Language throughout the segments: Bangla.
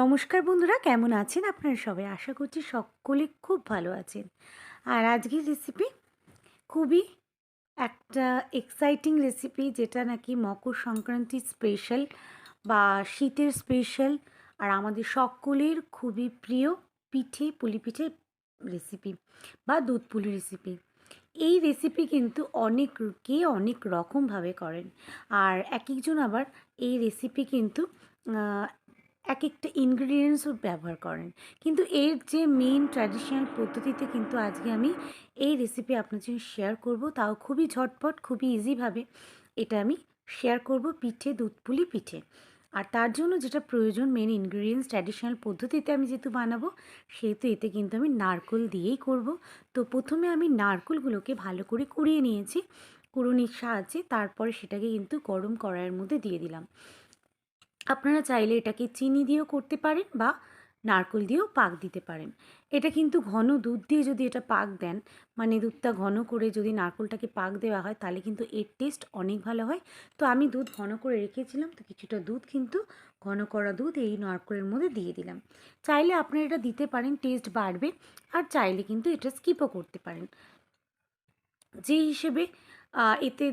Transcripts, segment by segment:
নমস্কার বন্ধুরা, কেমন আছেন আপনারা সবাই? আশা করছি সকলে খুব ভালো আছেন। আর আজকের রেসিপি খুবই একটা এক্সাইটিং রেসিপি যেটা নাকি মকর সংক্রান্তি স্পেশাল বা শীতের স্পেশাল আর আমাদের সকলের খুবই প্রিয় পিঠে, পুলি পিঠে রেসিপি বা দুধ পুলি রেসিপি এই রেসিপি কিন্তু অনেকে অনেক রকমভাবে করেন। আর এক একজন আবার এই রেসিপি কিন্তু এক একটা ইনগ্রিডিয়েন্টসও ব্যবহার করেন। কিন্তু এর যে মেইন ট্র্যাডিশনাল পদ্ধতিতে কিন্তু আজকে আমি এই রেসিপি আপনার জন্য শেয়ার করব, তাও খুবই ঝটপট, খুবই ইজিভাবে এটা আমি শেয়ার করব পিঠে, দুধ পুলি পিঠে। আর তার জন্য যেটা প্রয়োজন মেন ইনগ্রিডিয়েন্টস ট্র্যাডিশনাল পদ্ধতিতে আমি যেহেতু বানাবো, সেহেতু এতে কিন্তু আমি নারকোল দিয়েই করব। তো প্রথমে আমি নারকোলগুলোকে ভালো করে কুড়িয়ে নিয়েছি। কুড়ুনির সাহায্যে তারপরে সেটাকে কিন্তু গরম কড়াইয়ের মধ্যে দিয়ে দিলাম। আপনারা চাইলে এটাকে চিনি দিয়েও করতে পারেন বা নারকোল দিয়েও পাক দিতে পারেন। এটা কিন্তু ঘন দুধ দিয়ে যদি এটা পাক দেন মানে দুধটা ঘন করে যদি নারকোলটাকে পাক দেওয়া হয়, তাহলে কিন্তু এর টেস্ট অনেক ভালো হয়। তো আমি দুধ ঘন করে রেখেছিলাম, তো কিছুটা দুধ কিন্তু ঘন করা দুধ এই নারকোলের মধ্যে দিয়ে দিলাম। চাইলে আপনারা এটা দিতে পারেন, টেস্ট বাড়বে, আর চাইলে কিন্তু এটা স্কিপও করতে পারেন। যে হিসেবে এতে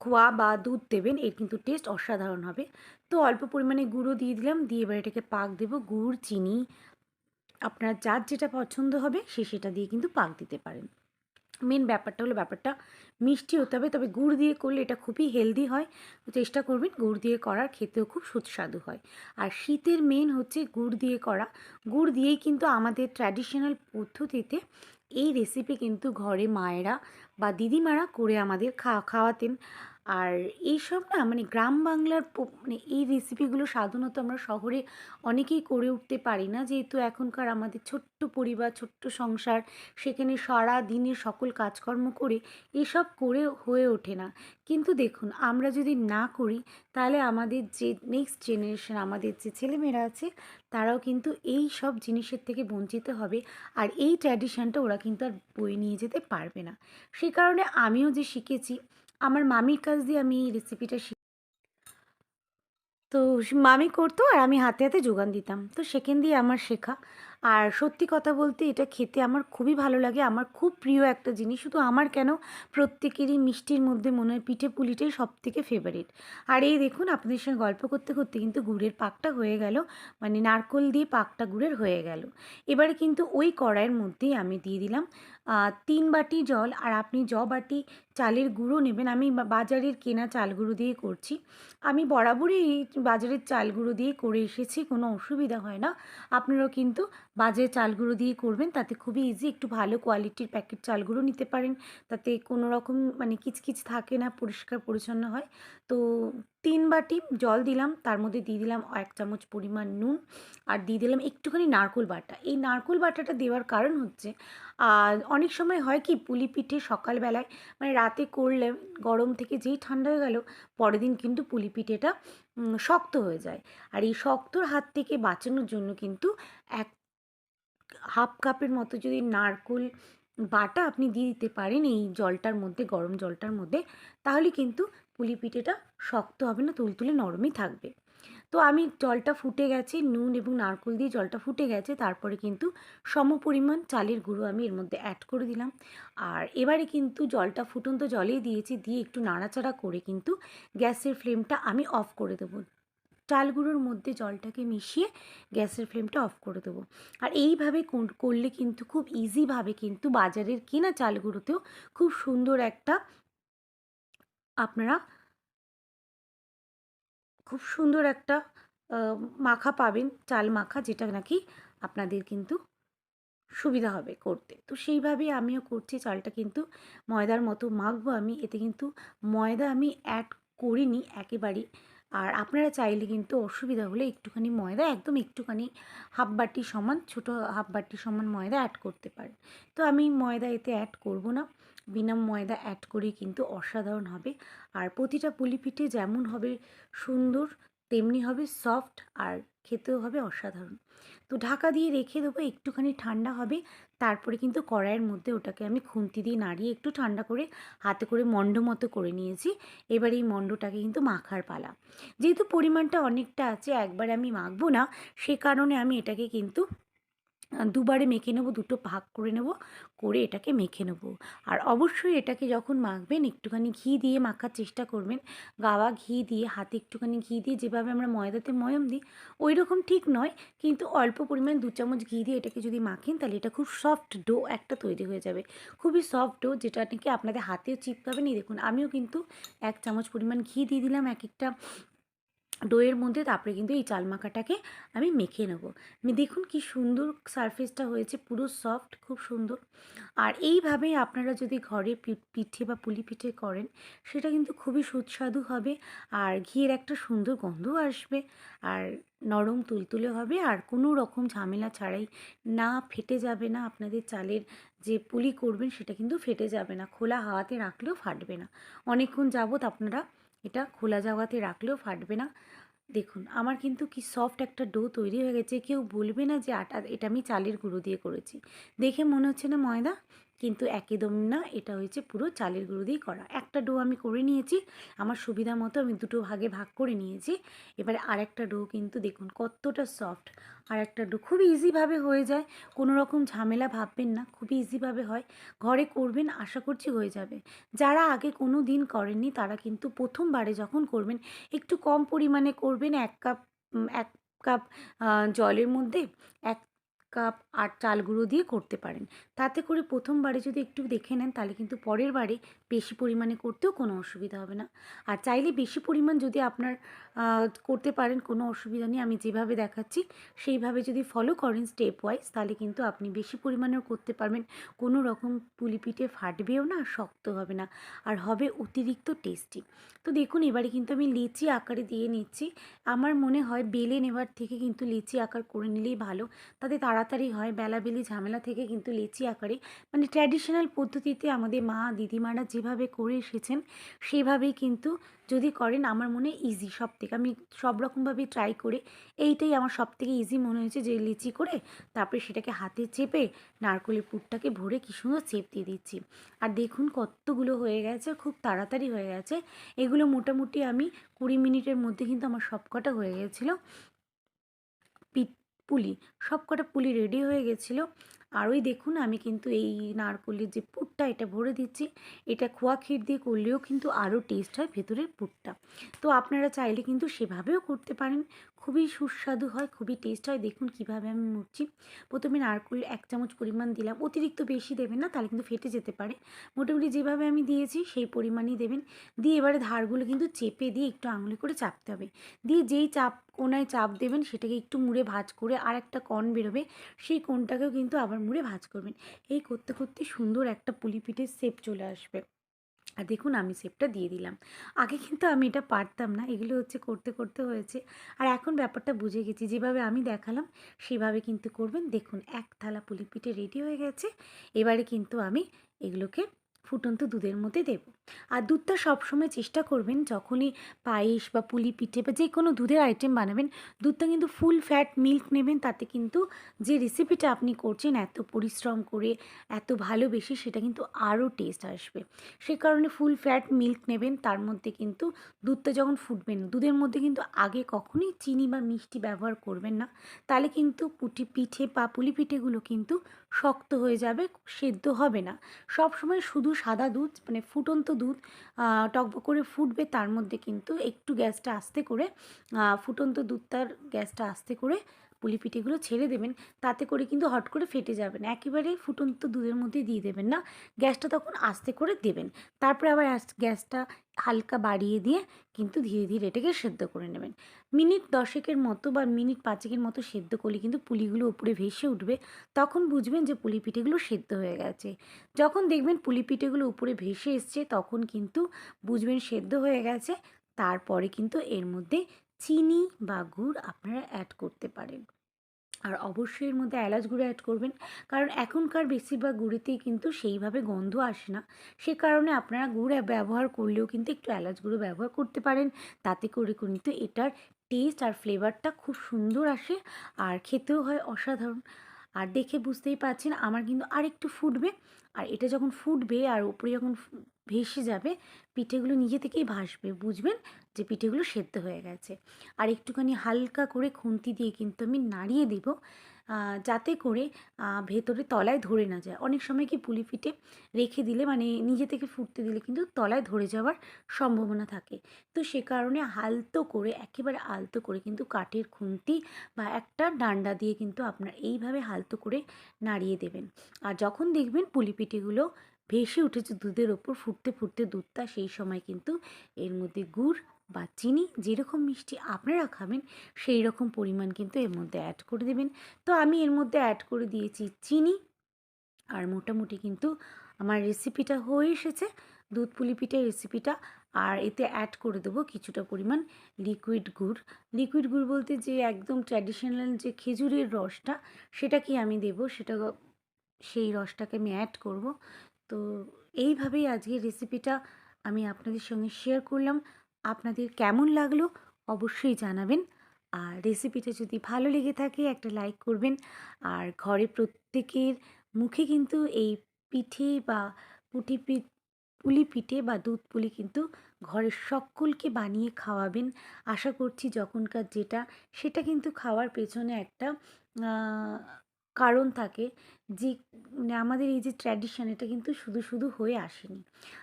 খোয়া বা দুধ দেবেন, এর কিন্তু টেস্ট অসাধারণ হবে। তো অল্প পরিমাণে গুঁড়ো দিয়ে দিলাম, দিয়ে এবার এটাকে পাক দেবো। গুড়, চিনি, আপনার যার যেটা পছন্দ হবে, সে সেটা দিয়ে কিন্তু পাক দিতে পারেন। মেন ব্যাপারটা হলো, ব্যাপারটা মিষ্টি হতে হবে, তবে গুড় দিয়ে করলে এটা খুবই হেলদি হয়। চেষ্টা করবেন গুড় দিয়ে করার, খেতেও খুব সুস্বাদু হয়। আর শীতের মেন হচ্ছে গুড় দিয়ে করা। গুড় দিয়েই কিন্তু আমাদের ট্র্যাডিশনাল পদ্ধতিতে এই রেসিপি কিন্তু ঘরে মায়েরা বা দিদিমারা করে আমাদের খাওয়া খাওয়াতেন। আর এইসব না মানে গ্রাম বাংলার মানে এই রেসিপিগুলো সাধারণত আমরা শহরে অনেকেই করে উঠতে পারি না। যেহেতু এখনকার আমাদের ছোট্ট পরিবার, ছোট্ট সংসার, সেখানে সারা দিনের সকল কাজকর্ম করে এসব করে হয়ে ওঠে না। কিন্তু দেখুন, আমরা যদি না করি, তাহলে আমাদের যে নেক্সট জেনারেশন আমাদের যে ছেলেমেয়েরা আছে, তারাও কিন্তু এই সব জিনিসের থেকে বঞ্চিত হবে আর এই ট্র্যাডিশনটা ওরা কিন্তু আর বয়ে নিয়ে যেতে পারবে না। সেই কারণে আমিও যে শিখেছি আমার মামির কাছ দিয়ে আমি রেসিপিটা শিখ। তো মামি করতো আর আমি হাতে হাতে যোগান দিতাম। তো সেখান দিয়ে আমার শেখা। আর সত্যি কথা বলতে এটা খেতে আমার খুবই ভালো লাগে। আমার খুব প্রিয় একটা জিনিস। শুধু আমার কেন প্রত্যেকেরই মিষ্টির মধ্যে মনে হয় পিঠে পুলিটাই সব থেকে ফেভারিট আর এই দেখুন, আপনাদের সঙ্গে গল্প করতে করতে কিন্তু গুড়ের পাকটা হয়ে গেল। মানে নারকোল দিয়ে পাকটা গুড়ের হয়ে গেল। এবারে কিন্তু ওই কড়াইয়ের মধ্যেই আমি দিয়ে দিলাম তিন বাটি জল। আর আপনি জ বাটি চালের গুঁড়ো নেবেন। আমি বাজারের কেনা চাল গুঁড়ো দিয়ে করছি। আমি বরাবরই বাজারের চাল গুঁড়ো দিয়ে করে এসেছি, কোনো অসুবিধা হয় না। আপনারাও কিন্তু বাজারের চালগুলো দিয়ে করবেন, তাতে খুবই ইজি একটু ভালো কোয়ালিটির প্যাকেট চালগুলো নিতে পারেন। তাতে কোনো রকম মানে কিচকিচ থাকে না, পরিষ্কার পরিচ্ছন্ন হয়। তো তিন বাটি জল দিলাম, তার মধ্যে দিয়ে দিলাম এক চামচ পরিমাণ নুন আর দিয়ে দিলাম একটুখানি নারকোল বাটা। এই নারকোল বাটাটা দেওয়ার কারণ হচ্ছে অনেক সময় হয় কি পুলি পিঠে সকালবেলায় মানে রাতে করলে গরম থেকে যেই ঠান্ডা হয়ে গেল, পরের দিন কিন্তু পুলি পিঠেটা শক্ত হয়ে যায়। আর এই শক্তর হাত থেকে বাঁচানোর জন্য কিন্তু এক হাফ কাপের মতো যদি নারকোল বাটা আপনি দিয়ে দিতে পারেন, এই জলটার মধ্যে, গরম জলটার মধ্যে, তাহলে কিন্তু পুলি পিঠেটা শক্ত হবে না তুলতুলে নরমই থাকবে। তো আমি জলটা ফুটে গেছে, নুন এবং নারকোল দিয়ে জলটা ফুটে গেছে, তারপরে কিন্তু সমপরিমাণ চালের গুঁড়ো আমি এর মধ্যে অ্যাড করে দিলাম। আর এবারে কিন্তু জলটা ফুটন্ত জলেই দিয়েছি, দিয়ে একটু নাড়াচাড়া করে কিন্তু গ্যাসের ফ্লেমটা আমি অফ করে দেবো। চাল গুঁড়োর মধ্যে জলটাকে মিশিয়ে গ্যাসের ফ্লেমটা অফ করে দেবো। আর এইভাবে করলে কিন্তু খুব ইজিভাবে কিন্তু বাজারের কেনা চাল গুঁড়োতেও খুব সুন্দর একটা আপনারা খুব সুন্দর একটা মাখা পাবেন, চাল মাখা যেটা নাকি আপনাদের কিন্তু সুবিধা হবে করতে। তো সেইভাবেই আমিও করছি, চালটা কিন্তু ময়দার মতো মাখবো আমি। এতে কিন্তু ময়দা আমি অ্যাড করিনি, একেবারেই আর আপনারা চাইলে কিন্তু অসুবিধা হলে একটুখানি ময়দা, একদম একটুখানি হাফ বাটি সমান, ছোটো হাফ বাটি সমান ময়দা অ্যাড করতে পারেন। তো আমি ময়দা এতে অ্যাড করব না। বিনা ময়দা অ্যাড করে কিন্তু অসাধারণ হবে। আর প্রতিটা পুলিপিঠে যেমন হবে সুন্দর, তেমনি হবে সফট আর খেতেও হবে অসাধারণ। তো ঢাকা দিয়ে রেখে দেবো, একটুখানি ঠান্ডা হবে। তারপরে কিন্তু কড়াইয়ের মধ্যে ওটাকে আমি খুন্তি দিয়ে নাড়িয়ে একটু ঠান্ডা করে হাতে করে মণ্ড মতো করে নিয়েছি। এবার এই মণ্ডটাকে কিন্তু মাখার পালা। যেহেতু পরিমাণটা অনেকটা আছে, একবার আমি মাখবো না, সে কারণে আমি এটাকে কিন্তু দুবারে মেখে নেব, দুটো ভাগ করে নেব, করে এটাকে মেখে নেব। আর অবশ্যই এটাকে যখন মাখবেন, একটুখানি ঘি দিয়ে মাখার চেষ্টা করবেন। গাওয়া ঘি দিয়ে, হাতে একটুখানি ঘি দিয়ে যেভাবে আমরা ময়দাতে ময়ম দিই ওই রকম ঠিক নয়। কিন্তু অল্প পরিমাণ দু চামচ ঘি দিয়ে এটাকে যদি মাখেন, তাহলে এটা খুব সফট ডো একটা তৈরি হয়ে যাবে। খুবই সফট ডো, যেটা নাকি আপনাদের হাতেও চিপকাবে নি। দেখুন, আমিও কিন্তু এক চামচ পরিমাণ ঘি দিয়ে দিলাম, এক একটা ডোয়ের মধ্যে তারপরে কিন্তু এই চাল মাখাটাকে আমি মেখে নেব। দেখুন কি সুন্দর সারফেসটা হয়েছে, পুরো সফট খুব সুন্দর। আর এইভাবেই আপনারা যদি ঘরে পিঠে বা পুলি পিঠে করেন, সেটা কিন্তু খুবই সুস্বাদু হবে আর ঘিয়ের একটা সুন্দর গন্ধও আসবে আর নরম তুলতুলে হবে আর কোনো রকম ঝামেলা ছাড়াই না ফেটে যাবে না, আপনাদের চালের যে পুলি করবেন সেটা কিন্তু ফেটে যাবে না, খোলা হাওয়াতে রাখলেও ফাটবে না। অনেকক্ষণ যাবত আপনারা এটা খোলা জায়গাতে রাখলেও ফাটবে না। দেখুন, আমার কিন্তু কি সফট একটা ডো তৈরি হয়ে গেছে। কেউ বলবে না যে আটা, এটা আমি চালের গুঁড়ো দিয়ে করেছি। দেখে মনে হচ্ছে না ময়দা? কিন্তু একদম না, এটা হয়েছে পুরো চালের গুঁড়ো দিয়ে করা। একটা ডো আমি করে নিয়েছি, আমার সুবিধা মতো আমি দুটো ভাগে ভাগ করে নিয়েছি। এবারে আরেকটা ডো কিন্তু দেখুন কতটা সফট আর একটা ডো খুব ইজিভাবে হয়ে যায়, কোনো রকম ঝামেলা ভাববেন না খুবই ইজিভাবে হয়। ঘরে করবেন, আশা করছি হয়ে যাবে। যারা আগে কোনো দিন করেননি, তারা কিন্তু প্রথমবারে যখন করবেন, একটু কম পরিমাণে করবেন, এক কাপ এক কাপ জলের মধ্যে, এক কাপ আর চাল গুঁড়ো দিয়ে করতে পারেন। তাতে করে প্রথমবারে যদি একটু দেখে নেন, তাহলে কিন্তু পরের বারে বেশি পরিমাণে করতেও কোনো অসুবিধা হবে না। আর চাইলে বেশি পরিমাণ যদি আপনার করতে পারেন, কোনো অসুবিধা নেই। আমি যেভাবে দেখাচ্ছি, সেইভাবে যদি ফলো করেন স্টেপ ওয়াইজ তাহলে কিন্তু আপনি বেশি পরিমাণেও করতে পারবেন। কোনো রকম পুলিপিঠে ফাটবেও না, শক্ত হবে না। আর হবে অতিরিক্ত টেস্টি তো দেখুন, এবারে কিন্তু আমি লিচি আকারে দিয়ে নিচ্ছি। আমার মনে হয় বেলে নেবার থেকে কিন্তু লিচি আকার করে নিলেই ভালো। তাতে তাড়াতাড়ি হয়, বেলাবেলি ঝামেলা থেকে কিন্তু লিচি আকারে। মানে ট্র্যাডিশনাল পদ্ধতিতে আমাদের মা, দিদিমারা যেভাবে করে এসেছেন, সেভাবেই কিন্তু যদি করেন আমার মনে ইজি সব থেকে আমি সব রকমভাবে ট্রাই করে এইটাই আমার সব থেকে ইজি মনে হয়েছে যে লিচি করে তারপরে সেটাকে হাতে চেপে নারকলের পুরটাকে ভরে কী সুন্দর চেপ দিয়ে দিচ্ছি। আর দেখুন কতগুলো হয়ে গেছে, খুব তাড়াতাড়ি হয়ে গেছে। এগুলো মোটামুটি আমি কুড়ি মিনিটের মধ্যে কিন্তু আমার সবকটা হয়ে গেছিল। পুলি সব কটা পুলি রেডি হয়ে গেছিল। আর ওই দেখুন আমি কিন্তু এই নারকলের যে পুটটা এটা ভরে দিচ্ছি। এটা খোয়া ক্ষীর দিয়ে করলেও কিন্তু আরও টেস্ট হয় ভেতরের পুটটা তো আপনারা চাইলে কিন্তু সেভাবেও করতে পারেন। খুবই সুস্বাদু হয়, খুবই টেস্ট হয়। দেখুন কীভাবে আমি মুড়ছি। প্রথমে নারকল এক চামচ পরিমাণ দিলাম। অতিরিক্ত বেশি দেবেন না, তাহলে কিন্তু ফেটে যেতে পারে। মোটামুটি যেভাবে আমি দিয়েছি, সেই পরিমাণই দেবেন। দিয়ে এবারে ধারগুলো কিন্তু চেপে দিয়ে একটু আঙুলে করে চাপতে হবে। দিয়ে যেই চাপ, কোনায় চাপ দেবেন, সেটাকে একটু মুড়ে ভাজ করে আর একটা কণ বেরোবে, সেই কোণটাকেও কিন্তু আবার মুড়ে ভাজ করবেন। এই করতে করতে সুন্দর একটা পুলি পিঠের শেপ চলে আসবে। আর দেখুন আমি শেপটা দিয়ে দিলাম। আগে কিন্তু আমি এটা পারতাম না, এগুলো হচ্ছে করতে করতে হয়েছে। আর এখন ব্যাপারটা বুঝে গেছি, যেভাবে আমি দেখালাম, সেভাবে কিন্তু করবেন। দেখুন, এক থালা পুলি পিঠে রেডি হয়ে গেছে। এবারে কিন্তু আমি এগুলোকে ফুটন্ত দুধের মধ্যে দেব। আর দুধটা সবসময় চেষ্টা করবেন যখনই পায়েস বা পুলি পিঠে বা যে কোনো দুধের আইটেম বানাবেন, দুধটা কিন্তু ফুল ফ্যাট মিল্ক নেবেন, তাতে কিন্তু যে রেসিপিটা আপনি করছেন, এত পরিশ্রম করে, এত ভালোবেসে সেটা কিন্তু আরও টেস্ট আসবে। সে কারণে ফুল ফ্যাট মিল্ক নেবেন, তার মধ্যে কিন্তু দুধটা যখন ফুটবেন, দুধের মধ্যে কিন্তু আগে কখনোই চিনি বা মিষ্টি ব্যবহার করবেন না, তাহলে কিন্তু পুটি পিঠে বা পুলি পিঠেগুলো কিন্তু শক্ত হয়ে যাবে, সেদ্ধ হবে না। সব সময় শুধু সাদা দুধ মানে ফুটন্ত দুধ টকবক করে ফুটবে তার মধ্যে কিন্তু একটু গ্যাসটা আস্তে করে ফুটন্ত দুধটার গ্যাসটা আস্তে করে পুলি পিঠেগুলো ছেড়ে দেবেন, তাতে করে কিন্তু হট করে ফেটে যাবে না। একেবারে ফুটন্ত দুধের মধ্যে দিয়ে দেবেন না। গ্যাসটা তখন আস্তে করে দেবেন। তারপরে আবার গ্যাসটা হালকা বাড়িয়ে দিয়ে কিন্তু ধীরে ধীরে এটাকে সেদ্ধ করে নেবেন। মিনিট দশেকের মতো বা মিনিট পাঁচেকের মতো সেদ্ধ করলে কিন্তু পুলিগুলো উপরে ভেসে উঠবে, তখন বুঝবেন যে পুলি পিঠেগুলো সেদ্ধ হয়ে গেছে। যখন দেখবেন পুলি পিঠেগুলো উপরে ভেসে এসছে, তখন কিন্তু বুঝবেন সেদ্ধ হয়ে গেছে। তারপরে কিন্তু এর মধ্যে চিনি বা গুড় আপনারা অ্যাড করতে পারেন। আর অবশ্যই এর মধ্যে এলাচ গুঁড়ো অ্যাড করবেন। কারণ এখনকার বেশিরভাগ গুঁড়িতেই কিন্তু সেইভাবে গন্ধ আসে না। সে কারণে আপনারা গুড় ব্যবহার করলেও কিন্তু একটু এলাচ গুঁড়ো ব্যবহার করতে পারেন। তাতে করে কিন্তু এটার টেস্ট আর ফ্লেভারটা খুব সুন্দর আসে আর খেতেও হয় অসাধারণ। আর দেখে বুঝতেই পারছেন, আমার কিন্তু আর একটু ফুটবে। আর এটা যখন ফুটবে আর উপরে যখন ভেসে যাবে, পিঠেগুলো নিজে থেকেই ভাসবে, বুঝবেন? যে পিঠেগুলো সেদ্ধ হয়ে গেছে। আর একটুখানি হালকা করে খুন্তি দিয়ে কিন্তু আমি নাড়িয়ে দিব যাতে করে ভেতরে তলায় ধরে না যায়। অনেক সময় কি পুলি পিঠে রেখে দিলে মানে নিজে থেকে ফুটতে দিলে কিন্তু তলায় ধরে যাওয়ার সম্ভাবনা থাকে। তো সে কারণে আলতো করে, একেবারে আলতো করে কিন্তু কাঠের খুন্তি বা একটা ডান্ডা দিয়ে কিন্তু আপনার এইভাবে আলতো করে নাড়িয়ে দেবেন। আর যখন দেখবেন পুলি পিঠেগুলো ভেসে উঠেছে দুধের ওপর, ফুটতে ফুটতে দুধটা সেই সময় কিন্তু এর মধ্যে গুড় বা চিনি যেরকম মিষ্টি আপনারা খাবেন, সেই রকম পরিমাণ কিন্তু এর মধ্যে অ্যাড করে দেবেন। তো আমি এর মধ্যে অ্যাড করে দিয়েছি চিনি আর মোটামুটি কিন্তু আমার রেসিপিটা হয়ে এসেছে, দুধ পুলি পিঠের রেসিপিটা আর এতে অ্যাড করে দেবো কিছুটা পরিমাণ লিকুইড গুড়। লিকুইড গুড় বলতে যে একদম ট্র্যাডিশনাল যে খেজুরের রসটা সেটা কি আমি দেবো, সেটা সেই রসটাকে আমি অ্যাড করব। তো এইভাবেই আজকের রেসিপিটা আমি আপনাদের সঙ্গে শেয়ার করলাম। আপনাদের কেমন লাগল অবশ্যই জানাবেন। আর রেসিপিটা যদি ভালো লেগে থাকে, একটা লাইক করবেন। আর ঘরে প্রত্যেকের মুখে কিন্তু এই পিঠে বা পুটি পি পুলি পিঠে বা দুধ পুলি কিন্তু ঘরের সকলকে বানিয়ে খাওয়াবেন। আশা করছি যখনকার যেটা, সেটা কিন্তু খাওয়ার পেছনে একটা কারণ থাকে যে মানে আমাদের এই যে ট্র্যাডিশন এটা কিন্তু শুধু শুধু হয়ে আসেনি।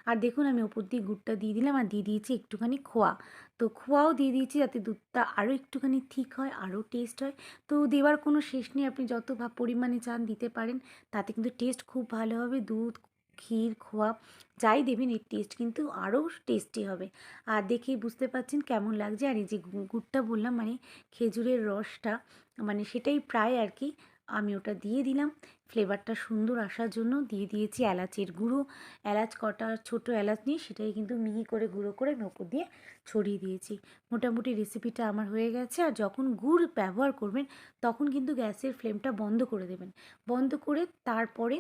আর দেখুন আমি ওপর দিয়ে গুড়টা দিয়ে দিলাম আর দিয়ে দিয়েছি একটুখানি খোয়া। তো খোয়াও দিয়ে দিয়েছি যাতে দুধটা আরও একটুখানি ঠিক হয়, আরও টেস্ট হয়। তো দেওয়ার কোনো শেষ নেই, আপনি যত পরিমাণে চান দিতে পারেন। তাতে কিন্তু টেস্ট খুব ভালো হবে, দুধ, ক্ষীর, খোয়া, যাই দেবেন এর টেস্ট কিন্তু আরও টেস্টি হবে। আর দেখেই বুঝতে পারছেন কেমন লাগছে। আর এই যে গুড়টা বললাম মানে খেজুরের রসটা মানে সেটাই প্রায় আর কি আমি ওটা দিয়ে দিলাম। ফ্লেভারটা সুন্দর আসার জন্য দিয়ে দিয়েছি এলাচের গুঁড়ো। এলাচ কটা ছোট এলাচ নিয়ে সেটাই কিন্তু মিহি করে গুঁড়ো করে নৌকো দিয়ে ছড়িয়ে দিয়েছি। মোটামুটি রেসিপিটা আমার হয়ে গেছে আর যখন গুড় ব্যবহার করবেন তখন কিন্তু গ্যাসের ফ্লেমটা বন্ধ করে দেবেন। বন্ধ করে তারপরে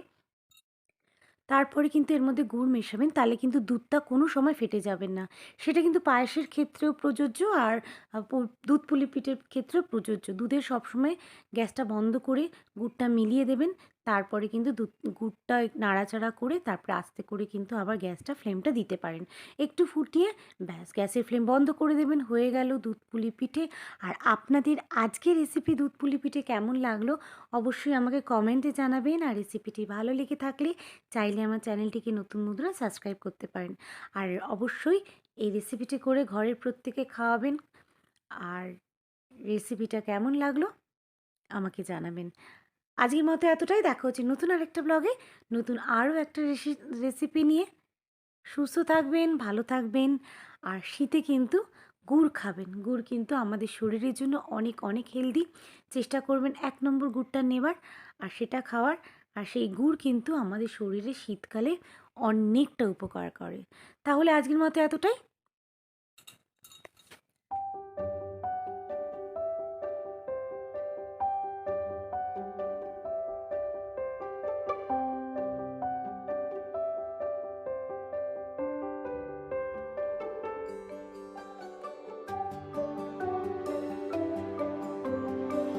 তারপরে কিন্তু এর মধ্যে গুড় মেশাবেন, তাহলে কিন্তু দুধটা কোনো সময় ফেটে যাবেন না। সেটা কিন্তু পায়েসের ক্ষেত্রেও প্রযোজ্য আর দুধ পুলি পিঠের ক্ষেত্রেও প্রযোজ্য। দুধের সবসময় গ্যাসটা বন্ধ করে গুড়টা মিলিয়ে দেবেন। তারপরে কিন্তু গুড়টা নাড়াচাড়া করে তারপরে আস্তে করে কিন্তু আবার গ্যাসটা ফ্লেমটা দিতে পারেন। একটু ফুটিয়ে ব্যাস গ্যাসের ফ্লেম বন্ধ করে দেবেন, হয়ে গেল দুধ পুলি পিঠে। আর আপনাদের আজকের রেসিপি দুধ পুলি পিঠে কেমন লাগল অবশ্যই আমাকে কমেন্টে জানাবেন। আর রেসিপিটি ভালো লেগে থাকলে চাইলে আমার চ্যানেলটিকে নতুন বন্ধুরা সাবস্ক্রাইব করতে পারেন। আর অবশ্যই এই রেসিপিটি করে ঘরের প্রত্যেকে খাওয়াবেন। আর রেসিপিটা কেমন লাগল আমাকে জানাবেন। আজকের মতো এতটাই। দেখা হচ্ছে নতুন আরেকটা ব্লগে নতুন আরও একটা রেসিপি নিয়ে। সুস্থ থাকবেন, ভালো থাকবেন। আর শীতে কিন্তু গুড় খাবেন। গুড় কিন্তু আমাদের শরীরের জন্য অনেক অনেক হেলদি চেষ্টা করবেন এক নম্বর গুড়টা নেবার। আর সেটা খাওয়ার। আর সেই গুড় কিন্তু আমাদের শরীরে শীতকালে অনেকটা উপকার করে। তাহলে আজকের মতো এতটাই।